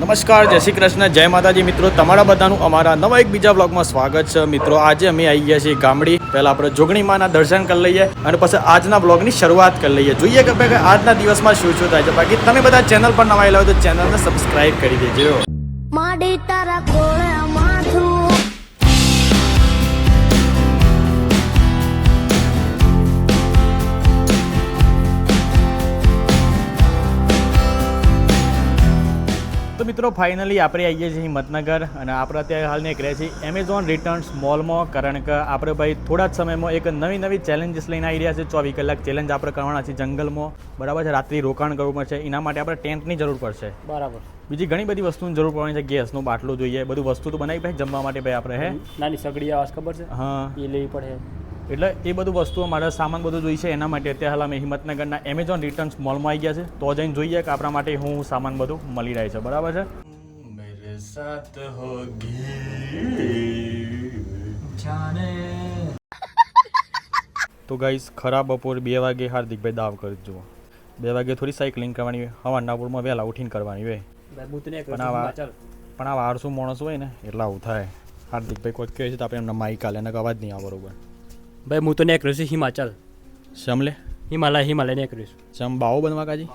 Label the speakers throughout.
Speaker 1: નમસ્કાર, જય શ્રી કૃષ્ણ, જય માતાજી. મિત્રો, તમારા બધાનું અમારા નવા એક બીજા બ્લોગમાં સ્વાગત છે. મિત્રો, આજે અમે આવી ગયા છીએ ગામડી. પહેલા આપણે જોગણી માના દર્શન કરી લઈએ અને પછી આજના બ્લોગની શરૂઆત કરી લઈએ. જોઈએ કે આજના દિવસમાં શું શું થાય છે. બાકી તમે બધા ચેનલ પર નવા આવેલા હોય તો ચેનલને સબસ્ક્રાઈબ કરી દેજો. મિત્રો ફાઇનલી આપણે આવીએ છીએ હિંમતનગર અને આપણે અત્યારે હાલને એક રહે છીએ એમેઝોન રિટર્ન્સ મોલમાં કારણ કે આપણે ભાઈ થોડા જ સમયમાં એક નવી નવી ચેલેન્જીસ લઈને આવી રહ્યા છે ચોવીસ કલાક ચેલેન્જ આપણે કરવાના છે જંગલમાં. બરાબર છે રાત્રિ રોકાણ કરવું પડશે. એના માટે આપણે ટેન્ટની જરૂર પડશે.
Speaker 2: બરાબર.
Speaker 1: બીજી ઘણી બધી વસ્તુની જરૂર પડવાની છે. ગેસનો બાટલો જોઈએ. બધું વસ્તુ તો બનાવી ભાઈ જમવા માટે ભાઈ આપણે હે?
Speaker 2: નાની સગડી આવાસ ખબર છે?
Speaker 1: હા.
Speaker 2: એ લેવી પડે.
Speaker 1: એટલે એ બધું વસ્તુઓ મારે સામાન બધું જોઈશે એના માટે અત્યારે હાલ અમે હિંમતનગરના એમેઝોન રિટર્ન્સ મોલમાં આવી ગયા છે. તો જઈને જોઈએ કે આપણા માટે હું સામાન બધું મળી રહે છે. બરાબર છે? મેરે સાથ તો ગાઈસ ખરાબ બપોર બે વાગે હાર્દિકભાઈ દાવ કરી જુઓ બે વાગે થોડી સાયકલિંગ કરવાની હોય હવાના પૂરમાં વહેલા ઉઠીને કરવાની હોય પણ
Speaker 2: આ
Speaker 1: આવા- પણ આ વારસું માણસ હોય ને એટલે આવું થાય હાર્દિકભાઈ કોઈ કહે છે તો આપણે એમના માઇક આલે એને અવાજ નહીં આવે બરોબર
Speaker 2: ભાઈ હું તો એક રહ્યું છું હિમાચલ.
Speaker 1: શમલે
Speaker 2: હિમાલય હિમાલયને એક રહ્યું છું.
Speaker 1: શમ બાવો બનવા કાજી?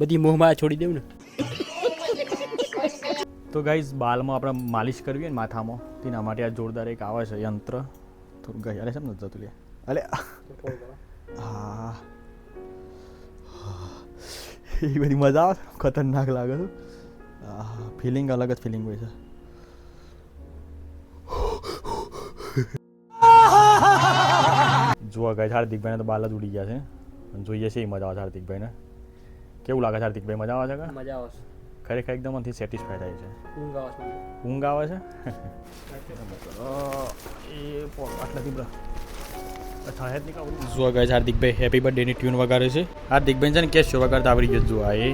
Speaker 2: બધી મોહમાં છોડી દેવું ને.
Speaker 1: તો ગાઈઝ બાલમાં આપણે માલિશ કરવી હોય ને માથામાં તેના માટે આ જોરદાર એક આવે છે યંત્ર. થોડું ગઈ અરે સમજ જતું લે? અરે હા. એ બધી મજા આવે ખતરનાક લાગે છે. ફિલિંગ અલગ જ ફિલિંગ હોય છે. જુઓ ગાઈઝ હાર્દિકભાઈને તો બાલ જ ઉડી ગયા છે. અને જોઈએ છે એ મજા આવે છે હાર્દિકભાઈને કેવું લાગે છે હાર્દિકભાઈ મજા આવે છે કે?
Speaker 2: મજા આવે છે.
Speaker 1: ખરેખર એકદમ મનથી સેટિસ્ફાઈ થાય છે.
Speaker 2: ઊંઘ આવે છે.
Speaker 1: ઊંઘ આવે છે? એ આટલાથી બ્રા અચ્છા જુઓ ગાઈઝ હાર્દિકભાઈ હેપી બર્થડેની ટ્યુન વગાડે છે. હાર્દિકભાઈ છે ને કેશ શો વગાડતા આવડી ગયો જુઓ એ.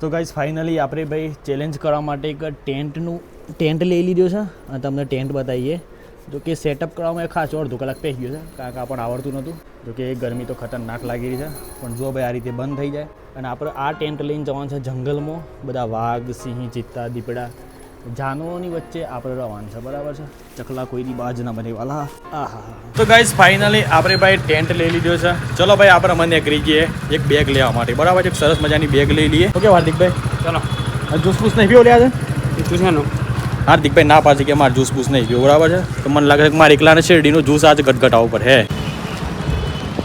Speaker 1: તો ગાઈઝ ફાઇનલી આપણે ભાઈ ચેલેન્જ કરવા માટે એક ટેન્ટનું, ટેન્ટ લઈ લીધો છે અને તમને ટેન્ટ બતાવીએ. જો કે સેટઅપ કરવામાં ખાસ અડધો કલાક પહી ગયો છે કારણ કે આપણને આવડતું નહોતું. જો કે ગરમી તો ખતરનાક લાગી રહી છે, પણ જો ભાઈ આ રીતે બંધ થઈ જાય. અને આપણે આ ટેન્ટ લઈને જવાનું છે જંગલમાં. બધા વાઘ, સિંહ, ચિત્તા, દીપડા જાનવરોની વચ્ચે આપણે રવાના છે બરાબર છે? ચકલા કોઈની બાજ ના બને વાલા. આહા. તો ગાઈઝ ફાઇનલી આપણે ભાઈ ટેન્ટ લઈ લીધો છે. ચલો ભાઈ આપણે મને કરી જઈએ એક બેગ લેવા માટે. બરાબર છે? એક સરસ મજાની બેગ લઈ લઈએ. ઓકે હાર્દિકભાઈ?
Speaker 2: ચાલો.
Speaker 1: જૂસ પૂસ નહીં પીવો લ્યા છે
Speaker 2: છે
Speaker 1: હાર્દિકભાઈ ના પાછી કે મારે જૂસ પૂસ નહીં પીવો બરાબર છે? તો મને લાગે છે કે મારે એકલાને શેરડીનો જ્યુસ આજ ગટગટાવું પર હે.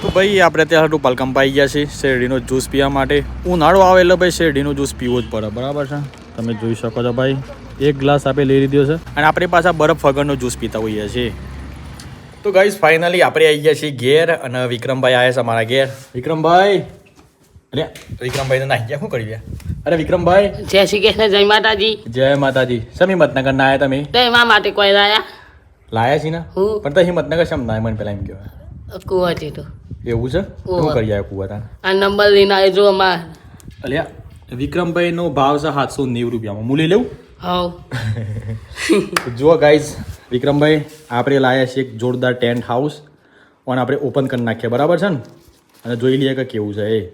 Speaker 1: તો ભાઈ આપણે ત્યાં હતું પલકમ પાઈ ગયા છીએ શેરડીનો જ્યુસ પીવા માટે. ઉનાળો આવે એટલે ભાઈ શેરડીનો જ્યુસ પીવો જ પડે બરાબર છે? તમે જોઈ શકો છો ભાઈ એક ગ્લાસ આપણે લઈ લીધો છે. અને આપણે પાછા બરફ વગરનો જ્યુસ પીતા હોઈએ છીએ. તો ગાઈઝ ફાઇનલી આપણે આવી ગયા છીએ ઘેર અને વિક્રમભાઈ આવ્યા છે અમારા ઘેર. વિક્રમભાઈ. અરે વિક્રમભાઈ નાહી ગયા? શું કરી ગયા અરે વિક્રમભાઈ.
Speaker 3: જય શ્રી કૃષ્ણ જય માતાજી.
Speaker 1: જય માતાજી. શમી હિંમતનગર ના આવ્યા તમે?
Speaker 3: તો એમાં માટે કોઈ લાયા
Speaker 1: લાયા છીએ ને? પણ તો હિંમતનગર શમ ના મને પેલા એમ કહેવાય.
Speaker 3: કુવાથી તો.
Speaker 1: એવું છે. શું કરી આવ્યા કુવાતા
Speaker 3: આ નંબર લઈને આવ્યો જો અમાર.
Speaker 1: અલ્યા વિક્રમભાઈ નો ભાવ છે સાતસો નેવું રૂપિયામાં. મૂલી લેવું? લઉં
Speaker 3: હવ.
Speaker 1: જુઓ ગાઈઝ વિક્રમભાઈ, આપણે લાયા છીએ એક જોરદાર ટેન્ટ હાઉસ પણ આપણે ઓપન કરી નાખીએ. બરાબર છે ને? અને જોઈ લઈએ કે કેવું છે એ.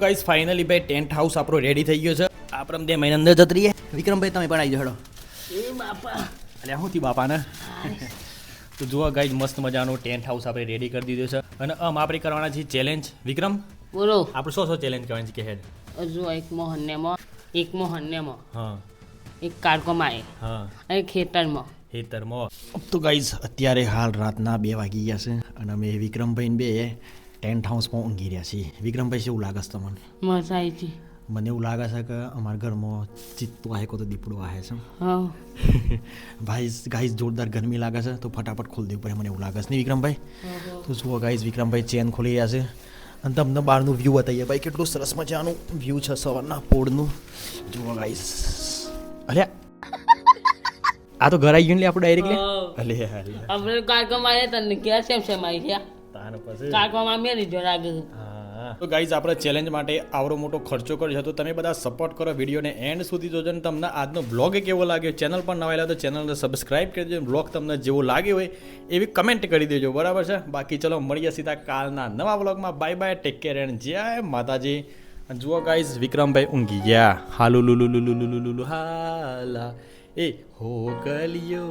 Speaker 1: તો ફાઇનલી ભાઈ ટેન્ટ હાઉસ આપણો રેડી થઈ ગયો છે. આપણે બે મહિના અંદર જતરીએ રહીએ. વિક્રમભાઈ તમે પણ આવી જડો
Speaker 3: એ બાપા.
Speaker 1: અલ્યા શું થયું બાપાને? તો જુઓ ગાઈઝ મસ્ત મજાનો ટેન્ટ હાઉસ આપણે રેડી કરી દીધો છે. અને આમ આપણે કરવાના છે ચેલેન્જ વિક્રમ
Speaker 3: બોલો.
Speaker 1: આપણે શું શું ચેલેન્જ કરવાની છે કે હેડ?
Speaker 3: હજુ એક મોહન્યમાં એક મોહન્યમાં
Speaker 1: હા.
Speaker 3: એક કારકોમાં એ.
Speaker 1: હા.
Speaker 3: અને ખેતરમાં.
Speaker 1: ખેતરમાં. તો ગાઈઝ અત્યારે હાલ રાતના બે વાગી ગયા છે અને અમે વિક્રમભાઈ બે ટેન્ટ હાઉસમાં ઊંઘી રહ્યા છીએ. વિક્રમભાઈ શું લાગે છે તમને?
Speaker 3: મજા આવી હતી.
Speaker 1: મને એવું લાગે છે કે અમારા ઘરમાં ચિત્તો આહે કો તો દીપડો આહે છે. ભાઈ ગાઈઝ જોરદાર ગરમી લાગે છે તો ફટાફટ ખોલી દેવું પડે મને એવું લાગે છે. નહીં વિક્રમભાઈ? તો જુઓ ગાઈઝ વિક્રમભાઈ ચેન ખોલી રહ્યા છે. અને તમને બહારનું વ્યૂ બતાવીએ. ભાઈ કેટલું સરસ મજાનું વ્યૂ છે સવારના પોળનું. જુઓ ગાઈસ અલ્યા. આ તો ઘર આવી ગયું લે આપણે ડાયરેક્ટલી અલે અલે
Speaker 3: આપણે કારકો આવ્યા તને ક્યાં સેમ સેમ આવી છે
Speaker 1: તાર પછી
Speaker 3: કારકો માં મેરી જો લાગે
Speaker 1: તો ગાઈઝ આપણે ચેલેન્જ માટે આવડો મોટો ખર્ચો કર્યો છે. તો તમે બધા સપોર્ટ કરો વિડીયોને એન્ડ સુધી જોજો અને તમને આજનો બ્લોગ કેવો લાગ્યો. ચેનલ પર નવા તો ચેનલને સબસ્ક્રાઇબ કરી દેજો. બ્લોગ તમને જેવો લાગ્યો હોય એવી કમેન્ટ કરી દેજો. બરાબર છે? બાકી ચલો મળીએ સીધા કાલના નવા બ્લોગમાં bye bye take care and જય માતાજી. જુઓ ગાઈઝ વિક્રમભાઈ ઊંઘી ગયા હાલુ લુલુ લુલુ લુલુ લુલુ હાલા એ હો ગલિયો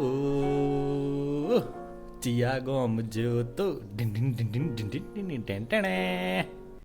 Speaker 1: Tiago Mujuto. Din din din din din din din din din